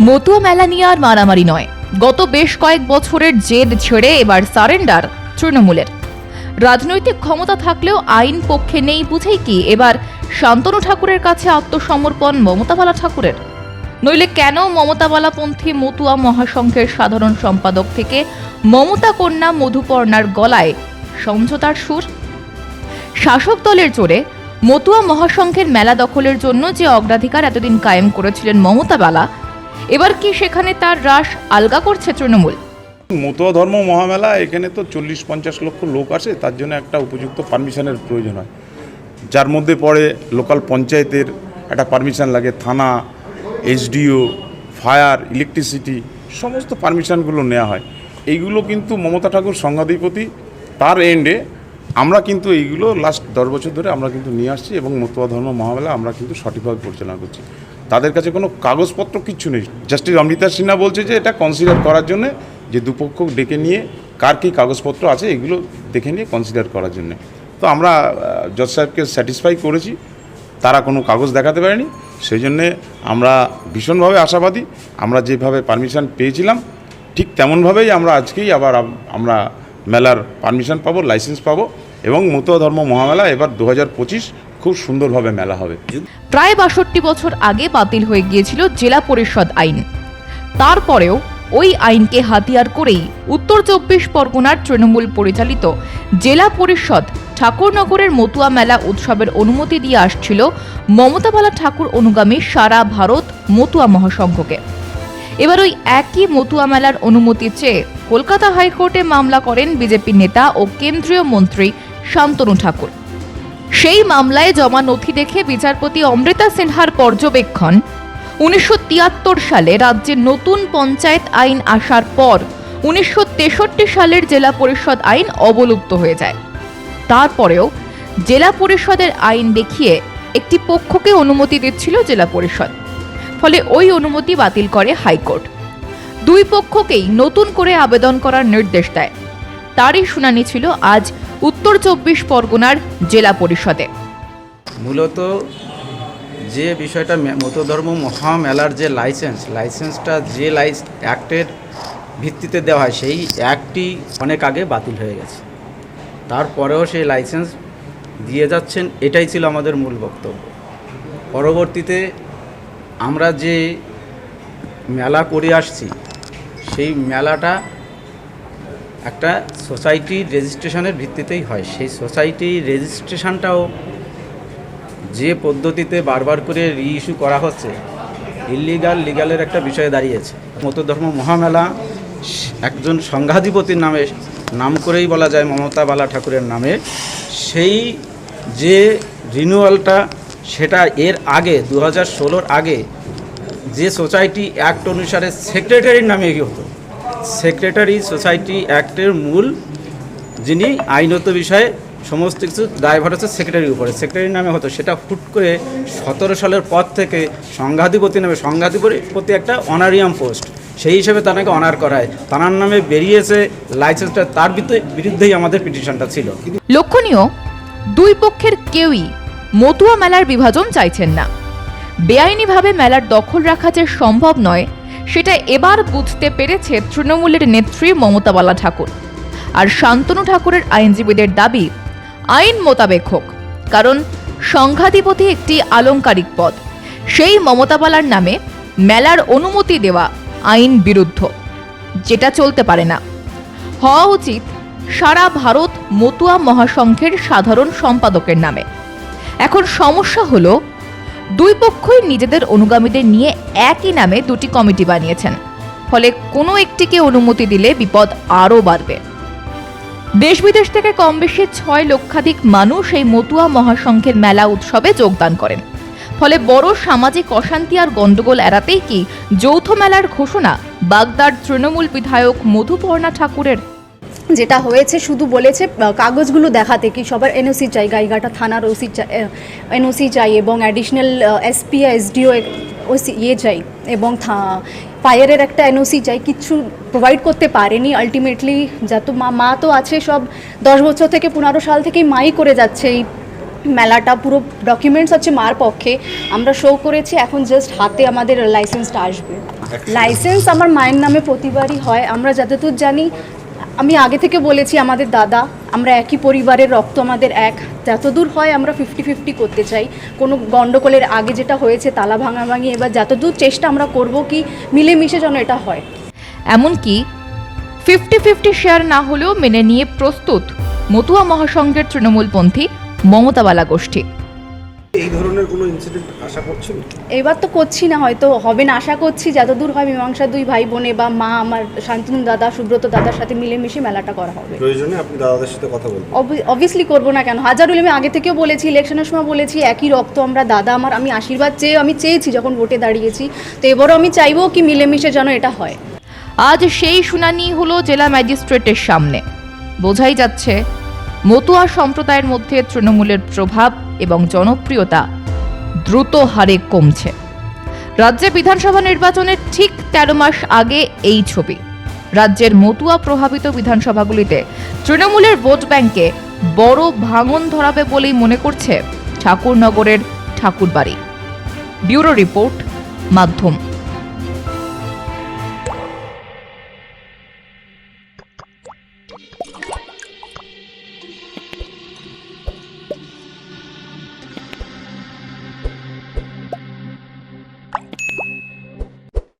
মতুয়া মেলা নিয়ে আর মারামারি নয়। গত বেশ কয়েক বছরের জেদ ছেড়ে এবার সারেন্ডার তৃণমূলের। রাজনৈতিক ক্ষমতা থাকলেও আইন পক্ষে নেই বুঝেই কি এবার শান্তনু ঠাকুরের কাছে আত্মসমর্পণ মমতাবালা ঠাকুরের? নইলে কেন মমতাবালাপন্থী মতুয়া মহাসংঘের সাধারণ সম্পাদক থেকে মমতা কন্যা মধুপর্ণার গলায় সমঝোতার সুর? শাসক দলের জোরে মতুয়া মহাসংঘের মেলা দখলের জন্য যে অগ্রাধিকার এতদিন কায়েম করেছিলেন মমতা বালা এবার কি সেখানে তার হ্রাস আলগা করছে তৃণমূল? মতুয়া ধর্ম মহামেলা, এখানে তো চল্লিশ পঞ্চাশ লক্ষ লোক আসে, তার জন্য একটা উপযুক্ত পারমিশনের প্রয়োজন হয়। যার মধ্যে পড়ে লোকাল পঞ্চায়েতের একটা পারমিশন লাগে, থানা এইচডিও ফায়ার, ইলেকট্রিসিটি, সমস্ত পারমিশনগুলো নেওয়া হয়। এইগুলো কিন্তু মমতা ঠাকুর সংঘাধিপতি তার এন্ডে আমরা কিন্তু এইগুলো লাস্ট দশ বছর ধরে আমরা কিন্তু নিয়ে আসছি এবং মতুয়া ধর্ম মহামেলা আমরা কিন্তু সঠিকভাবে পরিচালনা করছি। তাদের কাছে কোনো কাগজপত্র কিচ্ছু নেই। জাস্টিস অমৃতা সিনহা বলছে যে এটা কনসিডার করার জন্য যে দুপক্ষ ডেকে নিয়ে কার কী কাগজপত্র আছে এগুলো দেখে নিয়ে কনসিডার করার জন্য। তো আমরা জজ সাহেবকে স্যাটিসফাই করেছি, তারা কোনো কাগজ দেখাতে পারেনি। সেই জন্যে আমরা ভীষণভাবে আশাবাদী, আমরা যেভাবে পারমিশন পেয়েছিলাম, ঠিক তেমনভাবেই আমরা আজকেই আবার আমরা মেলার পারমিশন পাবো লাইসেন্স পাবো এবং মতুয়া ধর্ম মহামেলা এবার দু হাজার পঁচিশ খুব সুন্দরভাবে মেলা হবে। প্রায় বাষট্টি বছর আগে বাতিল হয়ে গিয়েছিল জেলা পরিষদ আইন। তারপরেও ওই আইনকে হাতিয়ার করেই উত্তর চব্বিশ পরগনার তৃণমূল পরিচালিত জেলা পরিষদ ঠাকুরনগরের মতুয়া মেলা উৎসবের অনুমতি দিয়ে আসছিল মমতাবালা ঠাকুর অনুগামী সারা ভারত মতুয়া মহাসংঘকে। এবার ওই একই মতুয়া মেলার অনুমতি চেয়ে কলকাতা হাইকোর্টে মামলা করেন বিজেপি নেতা ও কেন্দ্রীয় মন্ত্রী শান্তনু ঠাকুর। সেই মামলায় জমা নথি দেখে বিচারপতি অমৃতা সিনহার পর্যবেক্ষণ। উনিশশো তিয়াত্তর সালে রাজ্যে নতুন পঞ্চায়েত আইন আসার পর উনিশশো তেষট্টি সালের জেলা পরিষদ আইন অবলুপ্ত হয়ে যায়। তারপরেও জেলা পরিষদের আইন দেখিয়ে একটি পক্ষকে অনুমতি দিচ্ছিল জেলা পরিষদ। ফলে ওই অনুমতি বাতিল করে হাইকোর্ট। দুই পক্ষকেই নতুন করে আবেদন করার নির্দেশ দেয়। তারই শুনানি ছিল আজ উত্তর চব্বিশ পরগনার জেলা পরিষদে। মূলত যে বিষয়টা মতধর্ম মহামেলার যে লাইসেন্স, লাইসেন্সটা যে লাইস অ্যাক্টের ভিত্তিতে দেওয়া হয়, সেই অ্যাক্টটি অনেক আগে বাতিল হয়ে গেছে। তারপরেও সেই লাইসেন্স দিয়ে যাচ্ছেন, এটাই ছিল আমাদের মূল বক্তব্য। পরবর্তীতে আমরা যে মেলা করে আসছি, সেই মেলাটা একটা সোসাইটি রেজিস্ট্রেশনের ভিত্তিতেই হয়। সেই সোসাইটি রেজিস্ট্রেশনটাও যে পদ্ধতিতে বারবার করে রিইস্যু করা হচ্ছে ইলিগাল লিগালের একটা বিষয়ে দাঁড়িয়েছে। মতধর্ম মহামেলা, একজন সংঘাধিপতির নামে, নাম করেই বলা যায় মমতা বালা ঠাকুরের নামে। সেই যে রিনিউয়ালটা সেটা এর আগে দু হাজার আগে, যে সোসাইটি অ্যাক্ট অনুসারে সেক্রেটারির নামে এগিয়ে হতো। সেক্রেটারি সোসাইটি অ্যাক্টের মূল যিনি আইনত বিষয়ে সমস্ত কিছু দায়ভার হচ্ছে সেক্রেটারির উপরে। সেক্রেটারির নামে হতো, সেটা হুট করে সতেরো সালের পর থেকে সংঘাধিপতি নামে, সংঘাধিপতি একটা অনারিয়াম পোস্ট। সেই হিসেবে তাকে অনার করায়। তার নামে বেরিয়েছে লাইসেন্সটা, তার বিরুদ্ধেই আমাদের পিটিশনটা ছিল। লক্ষণীয়, দুই পক্ষের কেউই মতুয়া মেলার বিভাজন চাইছেন না। বেআইনিভাবে মেলার দখল রাখা যে সম্ভব নয় সেটা এবার বুঝতে পেরেছে তৃণমূলের নেত্রী মমতা বালা ঠাকুর। আর শান্তনু ঠাকুরের আইনজীবীদের দাবি, আইন মোতাবেক হোক, কারণ সংঘাধিপতি একটি আলংকারিক পদ। সেই মমতা বালার নামে মেলার অনুমতি দেওয়া আইন বিরুদ্ধ, যেটা চলতে পারে না। হওয়া উচিত সারা ভারত মতুয়া মহাসংঘের সাধারণ সম্পাদকের নামে। এখন সমস্যা হলো দুই পক্ষই নিজেদের অনুগামীদের নিয়ে একই নামে দুটি কমিটি বানিয়েছেন। ফলে কোনো একটিকে অনুমতি দিলে বিপদ আরও বাড়বে। দেশ বিদেশ থেকে কম বেশি ছয় লক্ষাধিক মানুষ এই মতুয়া মহাসংঘের মেলা উৎসবে যোগদান করেন। ফলে বড় সামাজিক অশান্তি আর গণ্ডগোল এড়াতেই কি যৌথ মেলার ঘোষণা বাগদার তৃণমূল বিধায়ক মধুপর্ণা ঠাকুরের যেটা হয়েছে শুধু বলেছে কাগজগুলো দেখাতে কি সবার এনওসি চাই গাইঘাটা থানার ওসি চাই এনওসি চাই এবং অ্যাডিশনাল এসপি এসডিও ওসি ইয়ে চাই এবং ফায়ারের একটা এনওসি চাই কিচ্ছু প্রোভাইড করতে পারেনি। আলটিমেটলি যত মা মা তো আছে সব দশ বছর থেকে পনেরো সাল থেকেই মাই করে যাচ্ছে এই মেলাটা। পুরো ডকুমেন্টস হচ্ছে মার পক্ষে। আমরা শো করেছি এখন জাস্ট হাতে আমাদের লাইসেন্সটা আসবে। লাইসেন্স আমার মায়ের নামে প্রতিবারই হয়। আমরা যতদূর জানি আমি আগে থেকে বলেছি আমাদের দাদা, আমরা একই পরিবারের, রক্ত আমাদের এক। যতদূর হয় আমরা ফিফটি ফিফটি করতে চাই। কোনো গণ্ডগোলের আগে যেটা হয়েছে, তালা ভাঙা ভাঙাভাঙি, এবার যতদূর চেষ্টা আমরা করব কি মিলেমিশে যেন এটা হয়। এমনকি ফিফটি ফিফটি শেয়ার না হলেও মেনে নিয়ে প্রস্তুত মতুয়া মহাসংঘের তৃণমূলপন্থী মমতাবালা গোষ্ঠী এই ধরনের কোনো ইনসিডেন্ট আশা করছেন? এবার তো করছি না হয়তো হবে না আশা করছি। যতদূর হয় মীমাংসা দুই ভাই বোনে বা মা আমার শান্তনু দাদা সুব্রত দাদার সাথে মিলেমিশে মেলাটা করা হবে। প্রয়োজনে আপনি দাদাদের সাথে কথা বলবেন অবভিয়াসলি করব না কেন? হাজারুল আমি আগে থেকেও বলেছি ইলেকশনের সময় বলেছি একই রক্ত আমরা দাদা আমার আমি আশীর্বাদ চেয়ে আমি চেয়েছি যখন ভোটে দাঁড়িয়েছি। তো এবারও আমি চাইব কি মিলেমিশে যেন এটা হয়। আজ সেই শুনানি হলো জেলা ম্যাজিস্ট্রেটের সামনে। বোঝাই যাচ্ছে মতুয়া সম্প্রদায়ের মধ্যে তৃণমূলের প্রভাব এবং জনপ্রিয়তা দ্রুত হারে কমছে। রাজ্যে বিধানসভা নির্বাচনের ঠিক তেরো মাস আগে এই ছবি। রাজ্যের মতুয়া প্রভাবিত বিধানসভাগুলিতে তৃণমূলের ভোট ব্যাংকে বড় ভাঙন ধরাবে বলেই মনে করছে ঠাকুরনগরের ঠাকুরবাড়ি। ব্যুরো রিপোর্ট, মাধ্যম।